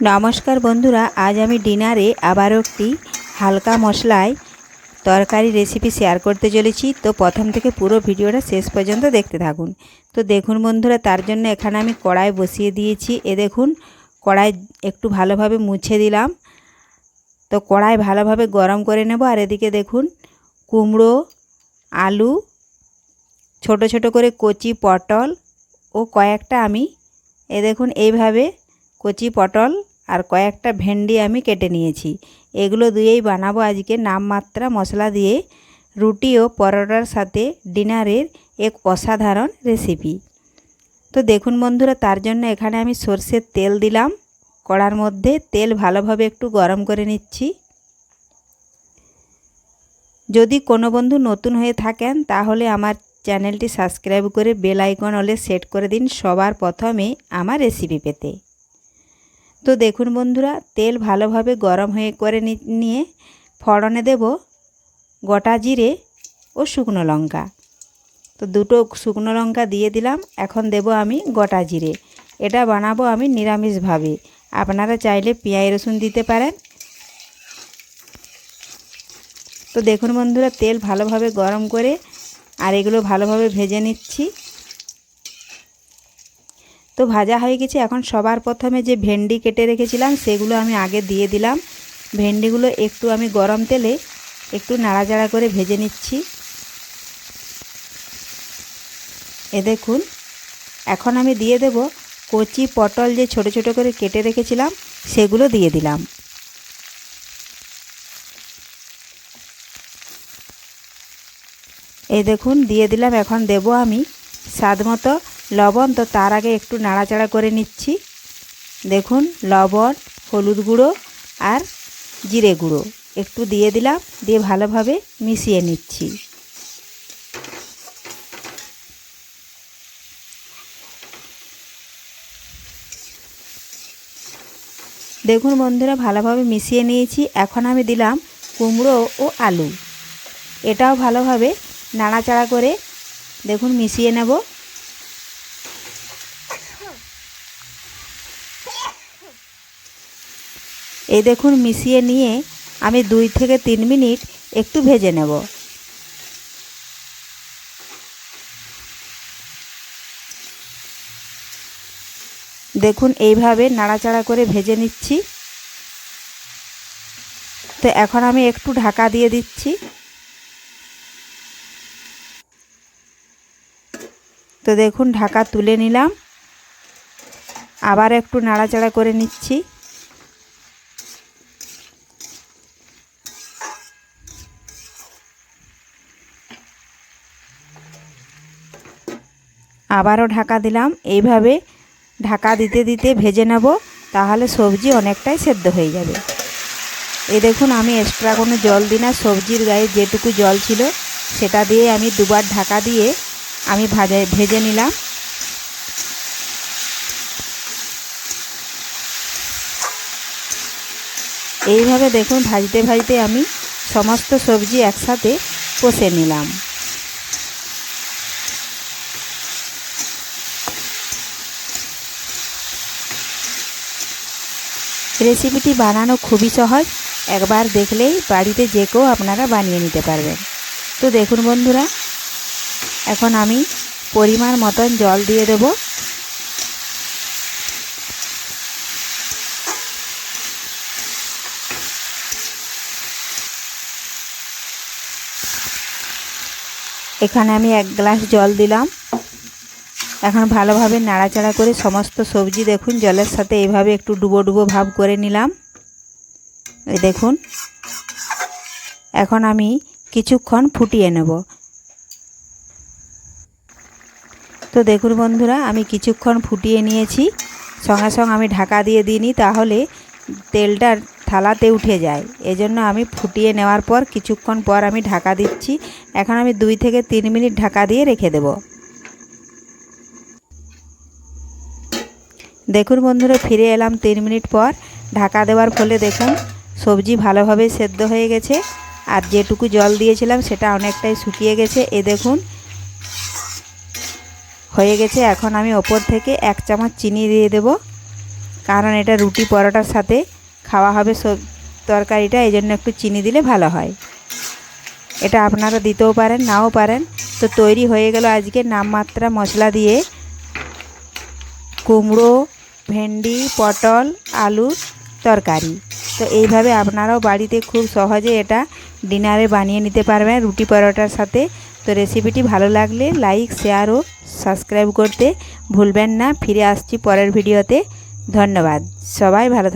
নমস্কার বন্ধুরা, আজ আমি ডিনারে আবারও একটি হালকা মশলায় তরকারি রেসিপি শেয়ার করতে চলেছি। তো প্রথম থেকে পুরো ভিডিওটা শেষ পর্যন্ত দেখতে থাকুন। তো দেখুন বন্ধুরা, তার জন্য এখানে আমি কড়াই বসিয়ে দিয়েছি। এ দেখুন, কড়াই একটু ভালোভাবে মুছে দিলাম। তো কড়াই ভালোভাবে গরম করে নেব। আর এদিকে দেখুন, কুমড়ো, আলু, ছোট ছোট করে কচি, পটল ও কয়েকটা আমি, এ দেখুন, এইভাবে কচি পটল আর কয়েকটা ভেন্ডি আমি কেটে নিয়েছি। এগুলো দিয়েই বানাবো আজকে। নামমাত্রা মশলা দিয়ে রুটি ও পরোটার সাথে ডিনারের এক অসাধারণ রেসিপি। তো দেখুন বন্ধুরা, তার জন্য এখানে আমি সর্ষের তেল দিলাম। কড়ার মধ্যে তেল ভালোভাবে একটু গরম করে নিচ্ছি। যদি কোনো বন্ধু নতুন হয়ে থাকেন, তাহলে আমার চ্যানেলটি সাবস্ক্রাইব করে বেল আইকন হলে সেট করে দিন সবার প্রথমে আমার রেসিপি পেতে। তো দেখুন বন্ধুরা, তেল ভালোভাবে গরম হয়ে করে নিয়ে ফড়নে দেব গোটা জিরে ও শুকনো লঙ্কা। তো দুটো শুকনো লঙ্কা দিয়ে দিলাম, এখন দেব আমি গোটা জিরে। এটা বানাবো আমি নিরামিষভাবে। আপনারা চাইলে পেঁয়াজ রসুন দিতে পারেন। তো দেখুন বন্ধুরা, তেল ভালোভাবে গরম করে আর এগুলো ভালোভাবে ভেজে নিচ্ছি। তো ভাজা হয়ে গেছে। এখন সবার প্রথমে যে ভেন্ডি কেটে রেখেছিলাম, সেগুলো আমি আগে দিয়ে দিলাম। ভেন্ডিগুলো একটু আমি গরম তেলে একটু নাড়াচাড়া করে ভেজে নিচ্ছি। এ দেখুন, এখন আমি দিয়ে দেব কচি পটল যে ছোট ছোট করে কেটে রেখেছিলাম, সেগুলো দিয়ে দিলাম। এই দেখুন, দিয়ে দিলাম। এখন দেব আমি স্বাদ মতো লবণ, তো তার আগে একটু নাড়াচাড়া করে নিচ্ছি। দেখুন, লবণ, হলুদ গুঁড়ো আর জিরে গুঁড়ো একটু দিয়ে দিলাম, দিয়ে ভালোভাবে মিশিয়ে নিচ্ছি। দেখুন বন্ধুরা, ভালোভাবে মিশিয়ে নিয়েছি। এখন আমি দিলাম কুমড়ো ও আলু। এটাও ভালোভাবে নাড়াচাড়া করে, দেখুন মিশিয়ে নেব। এই দেখুন মিশিয়ে নিয়ে আমি দুই থেকে তিন মিনিট একটু ভেজে নেব। দেখুন এইভাবে নাড়াচাড়া করে ভেজে নিচ্ছি। তো এখন আমি একটু ঢাকা দিয়ে দিচ্ছি। তো দেখুন ঢাকা তুলে নিলাম। আবার একটু নাড়াচাড়া করে নিচ্ছি। আবারও ঢাকা দিলাম। এইভাবে ঢাকা দিতে দিতে ভেজে নেব, তাহলে সবজি অনেকটাই সেদ্ধ হয়ে যাবে। এই দেখুন, আমি এক্সট্রা কোনো জল দিই না। সবজির গায়ে যেটুকু জল ছিল, সেটা দিয়ে আমি দুবার ঢাকা দিয়ে আমি ভাজা, ভেজে নিলাম। এইভাবে দেখুন, ভাজতে ভাজতে আমি সমস্ত সবজি একসাথে কষে নিলাম। রেসিপিটি বানানো খুবই সহজ। একবার দেখলেই বাড়িতে যে কেউ আপনারা বানিয়ে নিতে পারবেন। তো দেখুন বন্ধুরা, এখন আমি পরিমাণ মতন জল দিয়ে দেব। এখানে আমি এক গ্লাস জল দিলাম। এখন ভালোভাবে নাড়াচাড়া করে সমস্ত সবজি দেখুন, জলের সাথে এইভাবে একটু ডুবো ডুবো ভাব করে নিলাম। এই দেখুন, এখন আমি কিছুক্ষণ ফুটিয়ে নেব। তো দেখুন বন্ধুরা, আমি কিছুক্ষণ ফুটিয়ে নিয়েছি। সঙ্গে সঙ্গে আমি ঢাকা দিয়ে দিইনি, তাহলে তেলটা থালাতে উঠে যায়। এজন্য আমি ফুটিয়ে নেওয়ার পর কিছুক্ষণ পর আমি ঢাকা দিচ্ছি। এখন আমি দুই থেকে তিন মিনিট ঢাকা দিয়ে রেখে দেব। দেখুন বন্ধুরা, ফিরে এলাম তিন মিনিট পর। ঢাকা দেওয়ার ফলে দেখুন সবজি ভালোভাবে সেদ্ধ হয়ে গেছে। আর যেটুকু জল দিয়েছিলাম সেটা অনেকটাই শুকিয়ে গেছে। এ দেখুন, হয়ে গেছে। এখন আমি ওপর থেকে এক চামচ চিনি দিয়ে দেব। কারণ এটা রুটি পরোটার সাথে খাওয়া হবে সব তরকারিটা, এই জন্য একটু চিনি দিলে ভালো হয়। এটা আপনারা দিতেও পারেন, নাও পারেন। তো তৈরি হয়ে গেল আজকে নামমাত্রা মশলা দিয়ে। কুমড়ো ভেন্ডি, পটল আলুর তরকারি। তো এইভাবে আপনারাও বাড়িতে খুব সহজে এটা ডিনারে বানিয়ে নিতে পারবেন রুটি পরোটার সাথে। তো রেসিপিটি ভালো লাগলে লাইক, শেয়ার ও সাবস্ক্রাইব করতে ভুলবেন না। ফিরে আসছি পরের ভিডিওতে। ধন্যবাদ। সবাই ভালো থাক